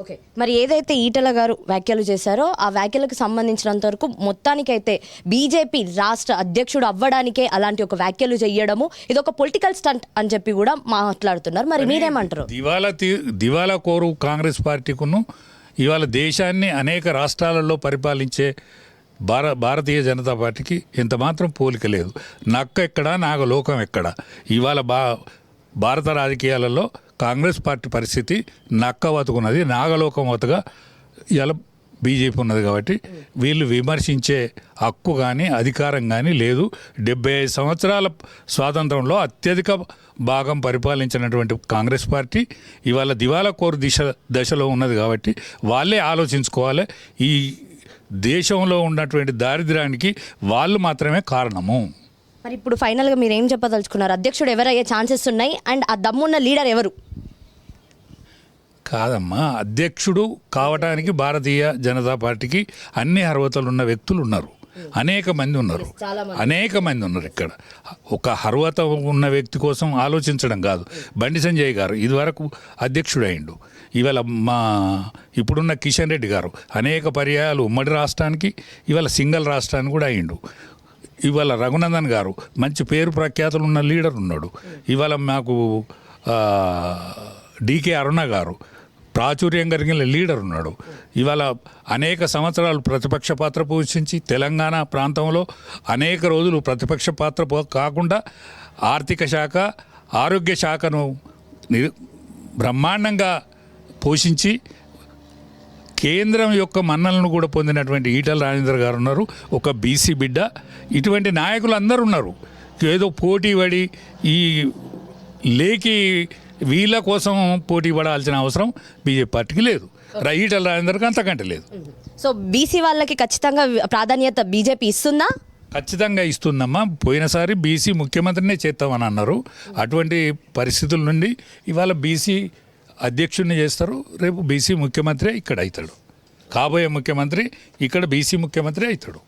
Okay. మరి ఏదైతే ఈటల గారు వ్యాఖ్యలు చేశారో ఆ వ్యాఖ్యలకు సంబంధించినంత వరకు మొత్తానికైతే బీజేపీ రాష్ట్ర అధ్యక్షుడు అవ్వడానికే అలాంటి ఒక వ్యాఖ్యలు చేయడము ఇది ఒక పొలిటికల్ స్టంట్ అని చెప్పి కూడా మాట్లాడుతున్నారు. మరి మీరేమంటారు? దివాలా దివాలా కోరు కాంగ్రెస్ పార్టీకును ఇవాళ దేశాన్ని అనేక రాష్ట్రాలలో పరిపాలించే భార భారతీయ జనతా పార్టీకి ఎంత మాత్రం పోలిక లేదు. నక్క ఎక్కడ నాగలోకం ఎక్కడ? ఇవాళ బా భారత రాజకీయాలలో కాంగ్రెస్ పార్టీ పరిస్థితి నక్క వతుకున్నది నాగలోకం వతగా ఇలా బీజేపీ ఉన్నది కాబట్టి వీళ్ళు విమర్శించే హక్కు కానీ అధికారం కానీ లేదు. డెబ్బై ఐదు సంవత్సరాల స్వాతంత్రంలో అత్యధిక భాగం పరిపాలించినటువంటి కాంగ్రెస్ పార్టీ ఇవాళ దివాలా కోరు దిశ దశలో ఉన్నది కాబట్టి వాళ్ళే ఆలోచించుకోవాలి. ఈ దేశంలో ఉన్నటువంటి దారిద్ర్యానికి వాళ్ళు మాత్రమే కారణము. మరి ఇప్పుడు ఫైనల్గా మీరు ఏం చెప్పదలుచుకున్నారు? అధ్యక్షుడు ఎవరయ్యే ఛాన్సెస్ ఉన్నాయి? అండ్ ఆ దమ్మున్న లీడర్ ఎవరు? కాదమ్మా. అధ్యక్షుడు కావటానికి భారతీయ జనతా పార్టీకి అన్ని అర్హతలు ఉన్న వ్యక్తులు ఉన్నారు. అనేక మంది ఉన్నారు. అనేక మంది ఉన్నారు ఇక్కడ. ఒక అర్హత ఉన్న వ్యక్తి కోసం ఆలోచించడం కాదు. బండి సంజయ్ గారు ఇదివరకు అధ్యక్షుడు అయిండు ఇవాళ మా ఇప్పుడున్న కిషన్ రెడ్డి గారు అనేక పర్యాయాలు ఉమ్మడి రాష్ట్రానికి ఇవాళ సింగిల్ రాష్ట్రానికి కూడా అయిండు ఇవాళ రఘునందన్ గారు మంచి పేరు ప్రఖ్యాతులు ఉన్న లీడర్ ఉన్నాడు. ఇవాళ మాకు డికే అరుణ గారు ప్రాచుర్యం కలిగిన లీడర్ ఉన్నాడు. ఇవాళ అనేక సంవత్సరాలు ప్రతిపక్ష పాత్ర పోషించి తెలంగాణ ప్రాంతంలో అనేక రోజులు ప్రతిపక్ష పాత్ర పో- కాకుండా ఆర్థిక శాఖ ఆరోగ్య శాఖను బ్రహ్మాండంగా పోషించి కేంద్రం యొక్క మన్నలను కూడా పొందినటువంటి ఈటల రాజేంద్ర గారు ఉన్నారు. ఒక బీసీ బిడ్డ. ఇటువంటి నాయకులు అందరూ ఉన్నారు. ఏదో పోటీ పడి ఈ లేకి వీళ్ళ కోసం పోటీ పడాల్సిన అవసరం బీజేపీ పార్టీకి లేదు. రా- ఈటల రాజేందర్కి అంతకంటే లేదు. సో బీసీ వాళ్ళకి ఖచ్చితంగా ప్రాధాన్యత బీజేపీ ఇస్తుందా? ఖచ్చితంగా ఇస్తుందమ్మా. పోయినసారి బీసీ ముఖ్యమంత్రినే చేస్తామని అన్నారు. అటువంటి పరిస్థితుల నుండి ఇవాళ బీసీ అధ్యక్షుడిని చేస్తారు. రేపు బీసీ ముఖ్యమంత్రి ఇక్కడ అవుతాడు. కాబోయే ముఖ్యమంత్రి ఇక్కడ బీసీ ముఖ్యమంత్రి అవుతాడు.